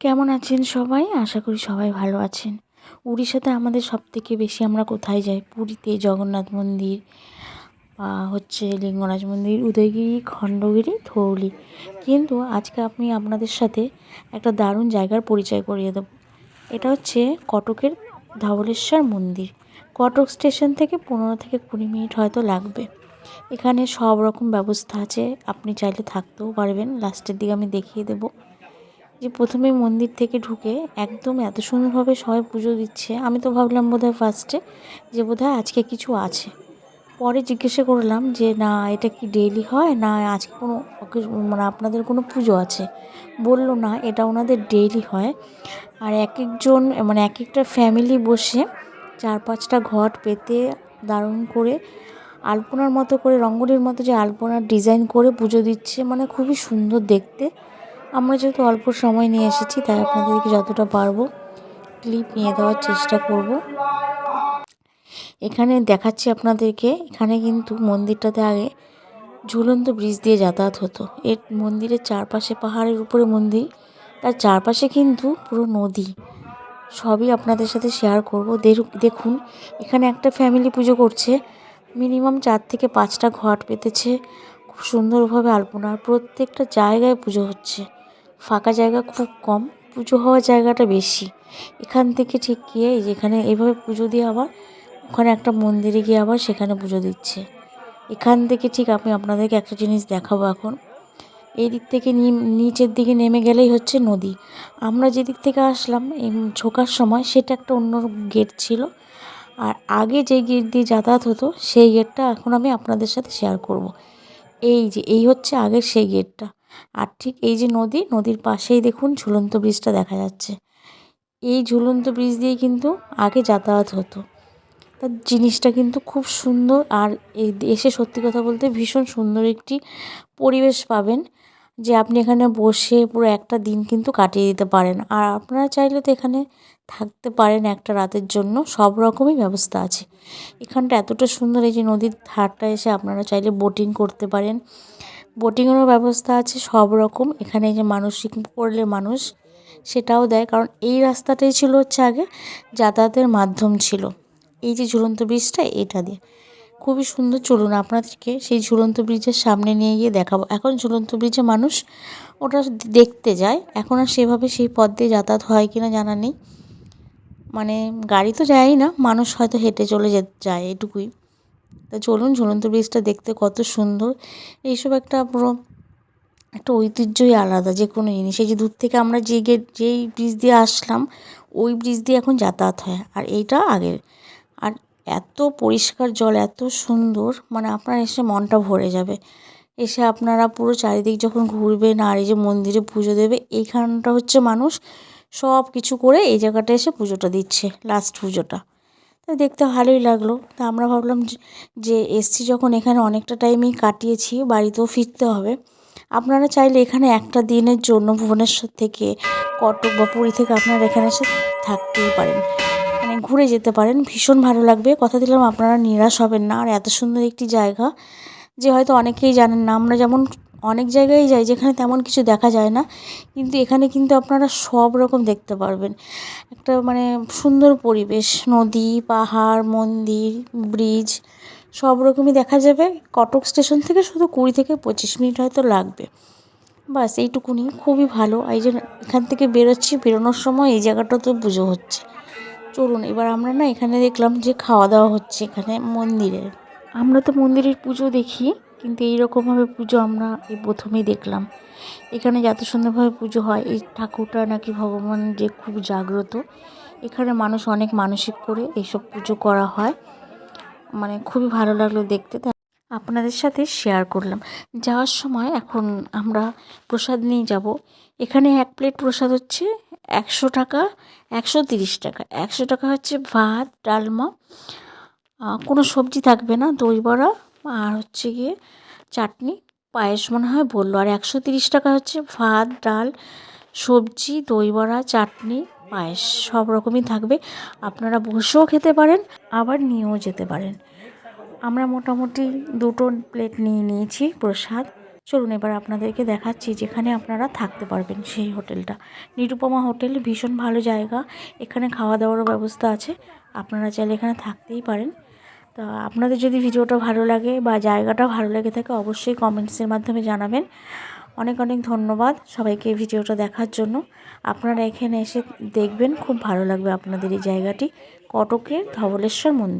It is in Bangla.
কেমন আছেন সবাই? আশা করি সবাই ভালো আছেন। উড়িষ্যাতে আমাদের সব থেকে বেশি আমরা কোথায় যাই? পুরীতে জগন্নাথ মন্দির বা হচ্ছে লিঙ্গরাজ মন্দির, উদয়গিরি, খণ্ডগিরি, ধৌলি। কিন্তু আজকে আমি আপনাদের সাথে একটা দারুণ জায়গার পরিচয় করিয়ে দেবো। এটা হচ্ছে কটকের ধবলেশ্বর মন্দির। কটক স্টেশন থেকে পনেরো থেকে কুড়ি মিনিট হয়তো লাগবে। এখানে সব রকম ব্যবস্থা আছে। আপনি চাইলে থাকতেও পারবেন। লাস্টের দিকে আমি দেখিয়ে দেবো। যে প্রথমে মন্দির থেকে ঢুকে একদম এত সুন্দরভাবে সবাই পুজো দিচ্ছে, আমি তো ভাবলাম বোধহয় ফার্স্টে যে বোধহয় আজকে কিছু আছে। পরে জিজ্ঞাসা করলাম যে, না, এটা কি ডেইলি হয়? না, আজকে কোনো মানে আপনাদের কোনো পুজো আছে? বলল, না, এটা ওনাদের ডেইলি হয়। আর এক একজন মানে এক একটা ফ্যামিলি বসে চার পাঁচটা ঘট পেতে দারুণ করে আলপনার মতো করে রঙ্গোলির মতো যে আলপনার ডিজাইন করে পুজো দিচ্ছে মানে খুবই সুন্দর দেখতে। আমরা যেহেতু অল্প সময় নিয়ে এসেছি, তাই আপনাদেরকে যতটা পারব ক্লিপ নিয়ে দেওয়ার চেষ্টা করব। এখানে দেখাচ্ছি আপনাদেরকে, এখানে কিন্তু মন্দিরটাতে আগে ঝুলন্ত ব্রিজ দিয়ে যাতায়াত হতো। এর মন্দিরের চারপাশে পাহাড়ের উপরে মন্দির, তার চারপাশে কিন্তু পুরো নদী। সবই আপনাদের সাথে শেয়ার করব। দেখুন এখানে একটা ফ্যামিলি পুজো করছে। মিনিমাম চার থেকে পাঁচটা ঘট পেতেছে। খুব সুন্দরভাবে আলপনা প্রত্যেকটা জায়গায় পুজো হচ্ছে। ফাঁকা জায়গা খুব কম, পুজো হওয়ার জায়গাটা বেশি। এখান থেকে ঠিক গিয়ে যেখানে এভাবে পুজো দিয়ে আবার ওখানে একটা মন্দিরে গিয়ে আবার সেখানে পুজো দিচ্ছে। এখান থেকে ঠিক আমি আপনাদেরকে একটা জিনিস দেখাবো এখন। এই দিক থেকে নিচের দিকে নেমে গেলেই হচ্ছে নদী। আমরা যেদিক থেকে আসলাম এই ঝোকার সময় সেটা একটা অন্য গেট ছিল। আর আগে যে গেট দিয়ে যাতায়াত হতো, সেই গেটটা এখন আমি আপনাদের সাথে শেয়ার করব। এই যে, এই হচ্ছে আগের সেই গেটটা। আর ঠিক এই যে নদী, নদীর পাশেই দেখুন ঝুলন্ত ব্রিজটা দেখা যাচ্ছে। এই ঝুলন্ত ব্রিজ দিয়ে কিন্তু আগে যাতায়াত হতো। তার জিনিসটা কিন্তু খুব সুন্দর আর এই এসে সত্যি কথা বলতে ভীষণ সুন্দর একটি পরিবেশ পাবেন, যে আপনি এখানে বসে পুরো একটা দিন কিন্তু কাটিয়ে দিতে পারেন। আর আপনারা চাইলে তো এখানে থাকতে পারেন একটা রাতের জন্য, সব রকমই ব্যবস্থা আছে। এখানটা এতটা সুন্দর, এই যে নদীর ধারটা এসে আপনারা চাইলে বোটিং করতে পারেন। বোটিংয়েরও ব্যবস্থা আছে, সব রকম। এখানে যে মানসিক পড়লে মানুষ সেটাও দেয়, কারণ এই রাস্তাটাই ছিল হচ্ছে আগে যাতায়াতের মাধ্যম ছিল। এই যে ঝুলন্ত ব্রিজটা এটা দিয়ে। খুবই সুন্দর চলুন আপনাদেরকে সেই ঝুলন্ত ব্রিজের সামনে নিয়ে গিয়ে দেখাবো। এখন ঝুলন্ত ব্রিজে মানুষ ওটা দেখতে যায়। এখন আর সেভাবে সেই পথ দিয়ে যাতায়াত হয় কিনা জানা নেই। মানে গাড়ি তো যায়ই না, মানুষ হয়তো হেঁটে চলে যায় এটুকুই। তা চলুন ঝুলন্ত ব্রিজটা দেখতে কত সুন্দর। এইসব একটা পুরো একটা ঐতিহ্যই আলাদা যে কোনো জিনিস। এই যে দূর থেকে আমরা যে গেট, যেই ব্রিজ দিয়ে আসলাম, ওই ব্রিজ দিয়ে এখন যাতায়াত হয়। আর এইটা আগের। আর এত পরিষ্কার জল, এত সুন্দর মানে আপনার এসে মনটা ভরে যাবে। এসে আপনারা পুরো চারিদিক যখন ঘুরবেন আর এই যে মন্দিরে পুজো দেবে, এইখানটা হচ্ছে মানুষ সব কিছু করে এই জায়গাটা এসে পুজোটা দিচ্ছে লাস্ট পুজোটা। দেখতে ভালোই লাগল। তা আমরা ভাবলাম যে এসছি যখন এখানে অনেকটা টাইমই কাটিয়েছি, বাড়িতেও ফিরতে হবে। আপনারা চাইলে এখানে একটা দিনের জন্য ভুবনেশ্বর থেকে কটক বা পুরী থেকে আপনারা এখানে এসে থাকতেই পারেন। মানে ঘুরে যেতে পারেন, ভীষণ ভালো লাগবে। কথা দিলাম, আপনারা নিরাশ হবেন না। আর এত সুন্দর একটি জায়গা যে হয়তো অনেকেই জানেন না। আমরা যেমন অনেক জায়গায় যাই যেখানে তেমন কিছু দেখা যায় না, কিন্তু এখানে কিন্তু আপনারা সব রকম দেখতে পারবেন। একটা মানে সুন্দর পরিবেশ, নদী, পাহাড়, মন্দির, ব্রিজ, সব রকমই দেখা যাবে। কটক স্টেশন থেকে শুধু কুড়ি থেকে পঁচিশ মিনিট হয়তো লাগবে। বাস এইটুকুনি, খুবই ভালো। এই যে এখান থেকে বেরোচ্ছি, বেরোনোর সময় এই জায়গাটা তো পুজো হচ্ছে। চলুন, এবার আমরা না এখানে দেখলাম যে খাওয়া দাওয়া হচ্ছে এখানে মন্দিরে। আমরা তো মন্দিরের পুজো দেখি। কিন্তু এইরকমভাবে পুজো আমরা এই প্রথমেই দেখলাম। এখানে যত সুন্দরভাবে পুজো হয়, এই ঠাকুরটা নাকি ভগবান যে খুব জাগ্রত। এখানে মানুষ অনেক মানসিক করে এইসব পুজো করা হয়। মানে খুবই ভালো লাগল দেখতে। আপনাদের সাথে শেয়ার করলাম। যাওয়ার সময় এখন আমরা প্রসাদ নিয়ে যাব। এখানে এক প্লেট প্রসাদ হচ্ছে একশো টাকা, একশো তিরিশ টাকা। একশো টাকা হচ্ছে ভাত, ডালমা। কোনো সবজি থাকবে না দই বড়া। আর হচ্ছে গিয়ে চাটনি পায়েস মনে হয় বলল। আর একশো তিরিশ টাকা হচ্ছে ভাত, ডাল, সবজি, দই বড়া, চাটনি, পায়েস সব রকমই থাকবে। আপনারা বসেও খেতে পারেন, আবার নিয়েও যেতে পারেন। আমরা মোটামুটি দুটো প্লেট নিয়ে নিয়েছি প্রসাদ। চলুন এবার আপনাদেরকে দেখাচ্ছি যেখানে আপনারা থাকতে পারবেন সেই হোটেলটা। নিরুপমা হোটেল, ভীষণ ভালো জায়গা। এখানে খাওয়া দাওয়ারও ব্যবস্থা আছে। আপনারা চাইলে এখানে থাকতেই পারেন। তা আপনাদের যদি ভিডিওটা ভালো লাগে বা জায়গাটা ভালো লেগে থাকে, অবশ্যই কমেন্টসের মাধ্যমে জানাবেন। অনেক অনেক ধন্যবাদ সবাইকে ভিডিওটা দেখার জন্য। আপনারা এখানে এসে দেখবেন, খুব ভালো লাগবে আপনাদের এই জায়গাটি। কটকের ধবলেশ্বর মন্দির।